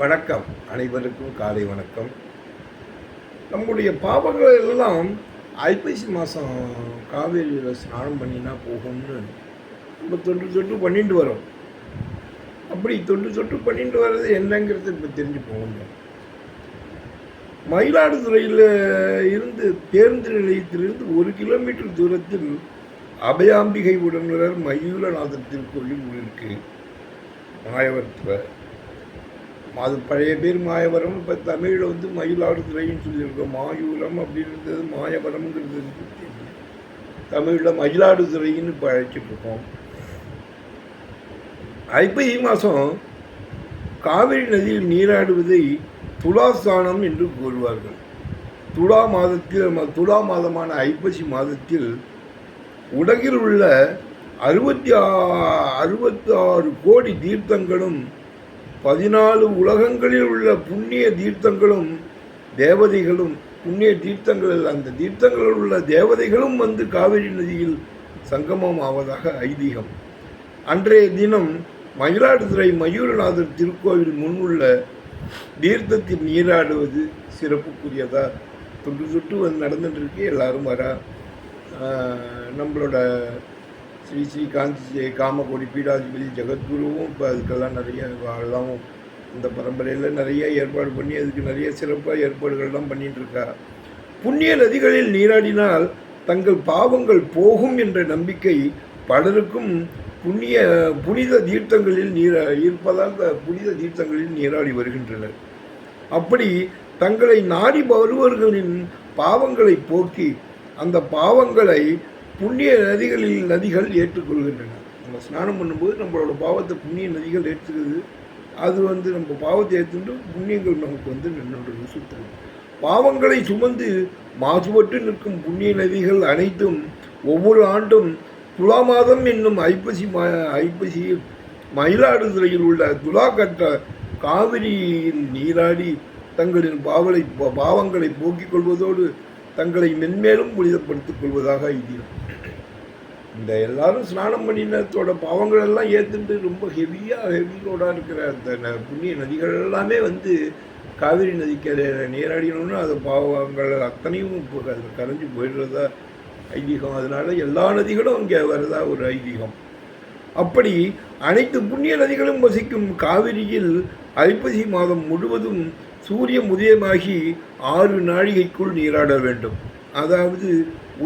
வணக்கம். அனைவருக்கும் காலை வணக்கம். நம்முடைய பாவங்கள் எல்லாம் ஐப்பசி மாதம் காவேரியில் ஸ்நானம் பண்ணினா போகும்னு நம்ம தொன்று தொட்டு பண்ணிட்டு வரோம். அப்படி தொன்று தொட்டு பண்ணிட்டு வர்றது என்னங்கிறது இப்போ தெரிஞ்சு போகணும் மயிலாடுதுறையில் இருந்து பேருந்து நிலையத்திலிருந்து ஒரு கிலோமீட்டர் தூரத்தில் அபயாம்பிகை உடனுறர் மயூரநாதர் திருக்கோயில் இருக்கு மாயவரத்தில் அது பழைய பேர் மாயவரம் இப்போ தமிழில் வந்து மயிலாடுதுறைன்னு சொல்லியிருக்கோம். மாயூரம் அப்படின்றது மாயவரம்ங்கிறது தமிழில் மயிலாடுதுறைன்னு இப்போ அழைச்சிட்ருக்கோம். ஐப்பசி மாதம் காவிரி நதியில் நீராடுவதை துலாஸ்தானம் என்று கூறுவார்கள். துலா மாதத்தில் துலா மாதமான ஐப்பசி மாதத்தில் உலகில் உள்ள அறுபத்தி ஆ அறுபத்தி ஆறு கோடி தீர்த்தங்களும் பதினாலு உலகங்களில் உள்ள புண்ணிய தீர்த்தங்களும் தேவதைகளும் புண்ணிய தீர்த்தங்களில் அந்த தீர்த்தங்களில் உள்ள தேவதைகளும் வந்து காவிரி நதியில் சங்கமம் ஆவதாக ஐதீகம். அன்றைய தினம் மயிலாடுதுறை மயூரநாதர் திருக்கோவில் முன் உள்ள தீர்த்தத்தில் நீராடுவது சிறப்புக்குரியதா? தொட்டு தொட்டு வந்து நடந்துட்டு இருக்கு. எல்லாரும் வர. நம்மளோட ஸ்ரீ ஸ்ரீகாந்தி காமகோடி பீடாதிபதி ஜெகத்குருவும் இப்போ அதுக்கெல்லாம் நிறைய எல்லாம் இந்த பரம்பரையில் நிறைய ஏற்பாடு பண்ணி அதுக்கு நிறைய சிறப்பாக ஏற்பாடுகள்லாம் பண்ணிட்டு புண்ணிய நதிகளில் நீராடினால் தங்கள் பாவங்கள் போகும் என்ற நம்பிக்கை பலருக்கும் புண்ணிய புனித தீர்த்தங்களில் நீரா இருப்பதால் இந்த புனித தீர்த்தங்களில் நீராடி வருகின்றனர். அப்படி தங்களை நாடி வருவர்களின் பாவங்களை போக்கி அந்த பாவங்களை புண்ணிய நதிகளில் நதிகள் ஏற்றுக்கொள்கின்றன. நம்ம ஸ்நானம் பண்ணும்போது நம்மளோட பாவத்தை புண்ணிய நதிகள் ஏற்றுக்குது. அது வந்து நம்ம பாவத்தை ஏற்றுட்டு புண்ணியங்கள் நமக்கு வந்து நின்று சுத்தம் பாவங்களை சுமந்து மாசுபட்டு நிற்கும் புண்ணிய நதிகள் அனைத்தும் ஒவ்வொரு ஆண்டும் துலா மாதம் என்னும் ஐப்பசி மா ஐப்பசி மயிலாடுதுறையில் உள்ள துலா கற்ற காவிரியில் நீராடி தங்களின் பாவலை பாவங்களை போக்கிக் கொள்வதோடு தங்களை மென்மேலும் புனிதப்படுத்திக் கொள்வதாக ஐதீகம். இந்த எல்லாரும் ஸ்நானம் பண்ணினத்தோட பாவங்கள் எல்லாம் ஏற்றுட்டு ரொம்ப ஹெவியாக ஹெவி ரோடாக இருக்கிற அந்த ந- புண்ணிய நதிகள் எல்லாமே வந்து காவிரி நதிக்கரையில் நீராடினோம்னா அது பாவங்கள் அத்தனையும் இப்போ அதில் கரைஞ்சு போயிடுறதா ஐதீகம். அதனால எல்லா நதிகளும் இங்கே வரதா ஒரு ஐதீகம். அப்படி அனைத்து புண்ணிய நதிகளும் வசிக்கும் காவிரியில் ஐப்பசி மாதம் முழுவதும் சூரியன் உதயமாகி ஆறு நாழிகைக்குள் நீராட வேண்டும். அதாவது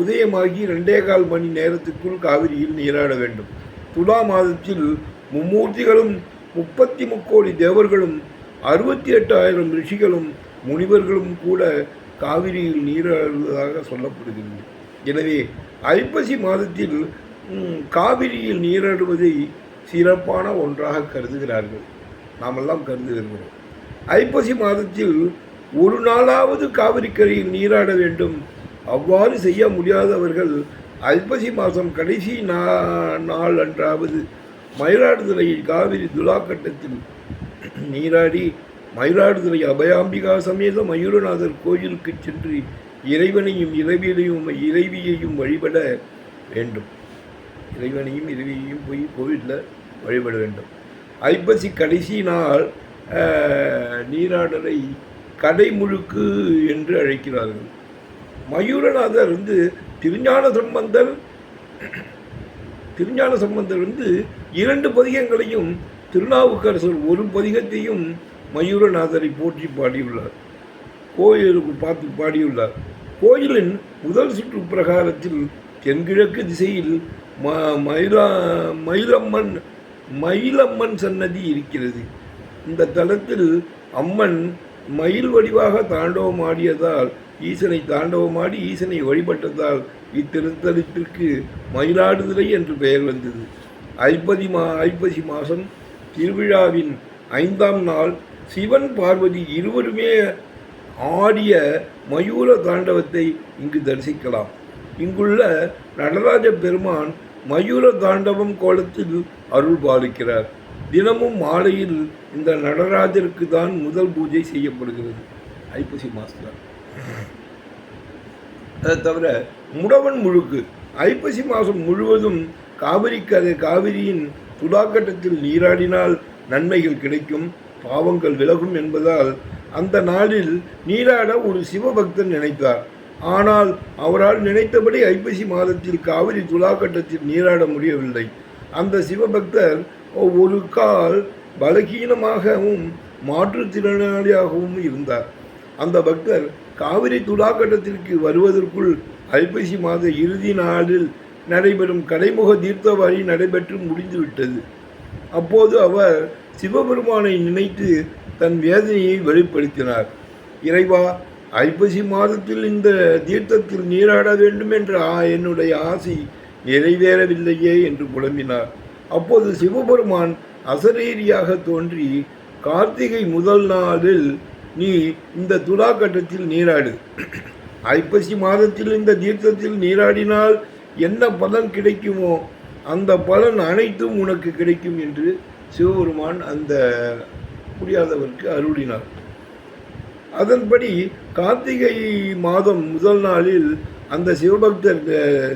உதயமாகி ரெண்டே கால் மணி நேரத்துக்குள் காவிரியில் நீராட வேண்டும். துலா மாதத்தில் மும்மூர்த்திகளும் முப்பத்தி முக்கோடி தேவர்களும் அறுபத்தி எட்டாயிரம் ரிஷிகளும் முனிவர்களும் கூட காவிரியில் நீராடுவதாக சொல்லப்படுகிறது எனவே ஐப்பசி மாதத்தில் காவிரியில் நீராடுவதை சிறப்பான ஒன்றாக கருதுகிறார்கள். நாமெல்லாம் கருதுகிறோம் ஐப்பசி மாதத்தில் ஒரு நாளாவது காவிரிக்கரையில் நீராட வேண்டும். அவ்வாறு செய்ய முடியாதவர்கள் ஐப்பசி மாதம் கடைசி நா நாள் அன்றாவது மயிலாடுதுறையில் காவிரி துலாக்கட்டத்தில் நீராடி மயிலாடுதுறை அபயாம்பிகா சமேத மயூரநாதர் கோயிலுக்கு சென்று இறைவனையும் இறைவியையும் இறைவியையும் வழிபட வேண்டும். இறைவனையும் இறைவியையும் போய் கோவிலில் வழிபட வேண்டும். ஐப்பசி கடைசி நாள் நீராடலை கடைமுழுக்கு என்று அழைக்கிறார்கள். மயூரநாதர் வந்து திருஞான சம்பந்தர் திருஞான சம்பந்தர் வந்து இரண்டு பதிகங்களையும் திருநாவுக்கரசர் ஒரு பதிகத்தையும் மயூரநாதரை போற்றி பாடியுள்ளார். கோயிலுக்கு பார்த்து பாடியுள்ளார். கோயிலின் முதல் சுற்று பிரகாரத்தில் தென்கிழக்கு திசையில் ம மயிலா மயிலம்மன் மயிலம்மன் சன்னதி இருக்கிறது. இந்த தலத்தில் அம்மன் மயில் வடிவாக தாண்டவமாடியதால் ஈசனை தாண்டவமாடி ஈசனை வழிபட்டதால் இத்திருத்தலத்திற்கு மயிலாடுதுறை என்று பெயர் வந்தது. ஐப்பதி மா ஐப்பசி மாதம் திருவிழாவின் ஐந்தாம் நாள் சிவன் பார்வதி இருவருமே ஆடிய மயூர தாண்டவத்தை இங்கு தரிசிக்கலாம். இங்குள்ள நடராஜ பெருமான் மயூர தாண்டவம் கோலத்தில் அருள் பாலிக்கிறார். தினமும் மாலையில் இந்த நடராஜருக்கு தான் முதல் பூஜை செய்யப்படுகிறது. ஐப்பசி மாதத்தில் அதை தவிர முடவன் முழுக்கு ஐப்பசி மாதம் முழுவதும் காவிரி கதை காவிரியின் துலாக்கட்டத்தில் நீராடினால் நன்மைகள் கிடைக்கும் பாவங்கள் விலகும் என்பதால் அந்த நாளில் நீராட ஒரு சிவபக்தன் நினைத்தார். ஆனால் அவரால் நினைத்தபடி ஐப்பசி மாதத்தில் காவிரி துலாக்கட்டத்தில் நீராட முடியவில்லை. அந்த சிவபக்தர் ஒரு கால் பலகீனமாகவும் மாற்றுத்திறனாளியாகவும் இருந்தார். அந்த பக்தர் காவிரி துலாக்கட்டத்திற்கு வருவதற்குள் ஐப்பசி மாத இறுதி நாளில் நடைபெறும் கடைமுக தீர்த்தவாரி நடைபெற்று முடிந்துவிட்டது. அப்போது அவர் சிவபெருமானை நினைத்து தன் வேதனையை வெளிப்படுத்தினார். இறைவா ஐப்பசி மாதத்தில் இந்த தீர்த்தத்தில் நீராட வேண்டும் என்ற ஆ- என்னுடைய ஆசை நிறைவேறவில்லையே என்று புலம்பினார். அப்போது சிவபெருமான் அசரீரியாக தோன்றி கார்த்திகை முதல் நாளில் நீ இந்த துலா கட்டத்தில் நீராடு. ஐப்பசி மாதத்தில் இந்த தீர்த்தத்தில் நீராடினால் என்ன பலன் கிடைக்குமோ அந்த பலன் அனைத்தும் உனக்கு கிடைக்கும் என்று சிவபெருமான் அந்த முடியாதவருக்கு அருளினார். அதன்படி கார்த்திகை மாதம் முதல் நாளில் அந்த சிவபக்தர்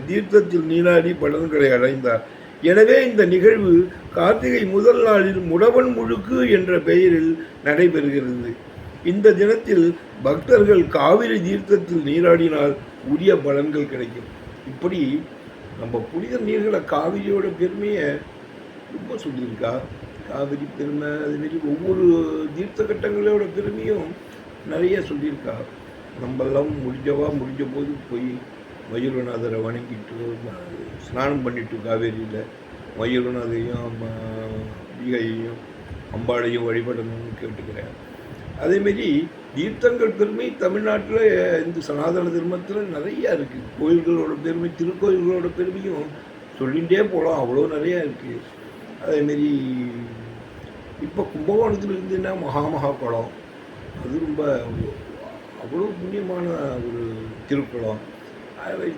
தீர்த்தத்தில் நீராடி பலன்களை அடைந்தார். எனவே இந்த நிகழ்வு கார்த்திகை முதல் நாளில் முடவன் முழுக்கு என்ற பெயரில் நடைபெறுகிறது. இந்த தினத்தில் பக்தர்கள் காவிரி தீர்த்தத்தில் நீராடினால் உரிய பலன்கள் கிடைக்கும். இப்படி நம்ம புனித நீர்களை காவிரியோட பெருமையை ரொம்ப சொல்லியிருக்கா? காவிரி பெருமை அதுமாரி ஒவ்வொரு தீர்த்த கட்டங்களோட பெருமையும் நிறைய சொல்லியிருக்கா? நம்மெல்லாம் முடிஞ்சவா முடிஞ்ச போது போய் மயூரநாதரை வணங்கிட்டு ஸ்நானம் பண்ணிட்டு காவேரியில் மயூரநாதையும் ஈகையையும் அம்பாளையும் வழிபடணும்னு கேட்டுக்கிறேன். அதேமாரி தீர்த்தங்கள் பெருமை தமிழ்நாட்டில் இந்த சனாதன தர்மத்தில் நிறையா இருக்குது கோயில்களோட பெருமை திருக்கோயில்களோட பெருமையும் சொல்லிகிட்டே போகலாம் அவ்வளோ நிறையா இருக்குது அதேமாரி இப்போ கும்பகோணத்தில் இருந்துன்னா மகாமகா குளம்? அது ரொம்ப அவ்வளோ புண்ணியமான ஒரு திருக்குளம்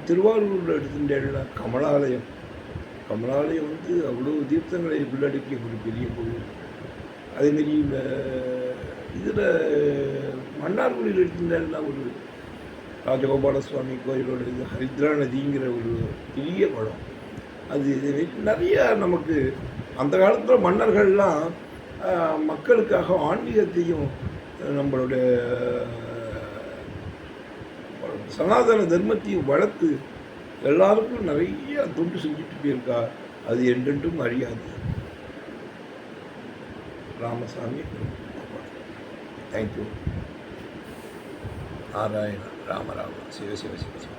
திருவாரூரில் எடுத்துட்டேன்னா கமலாலயம். கமலாலயம் வந்து அவ்வளோ தீர்த்தங்களை உள்ளடக்கிய ஒரு பெரிய கோவில். அதேமாரி இதில் மன்னார்குடியில் எடுத்துட்டேன்னா ஒரு ராஜகோபால சுவாமி கோயிலோட இது ஹரித்ரா நதிங்கிற ஒரு பெரிய படம் அது இது நிறைய நமக்கு அந்த காலத்தில் மன்னர்கள்லாம் மக்களுக்காக ஆன்மீகத்தையும் நம்மளுடைய சனாதன தர்மத்தையும் வளர்த்து எல்லாருக்கும் நிறைய தொண்டு செஞ்சுட்டு போயிருக்கா அது என்றென்றும் அழியாது ராமசாமி தேங்க்யூ நாராயண ராமராம சிவ சிவ சிவ சிவ.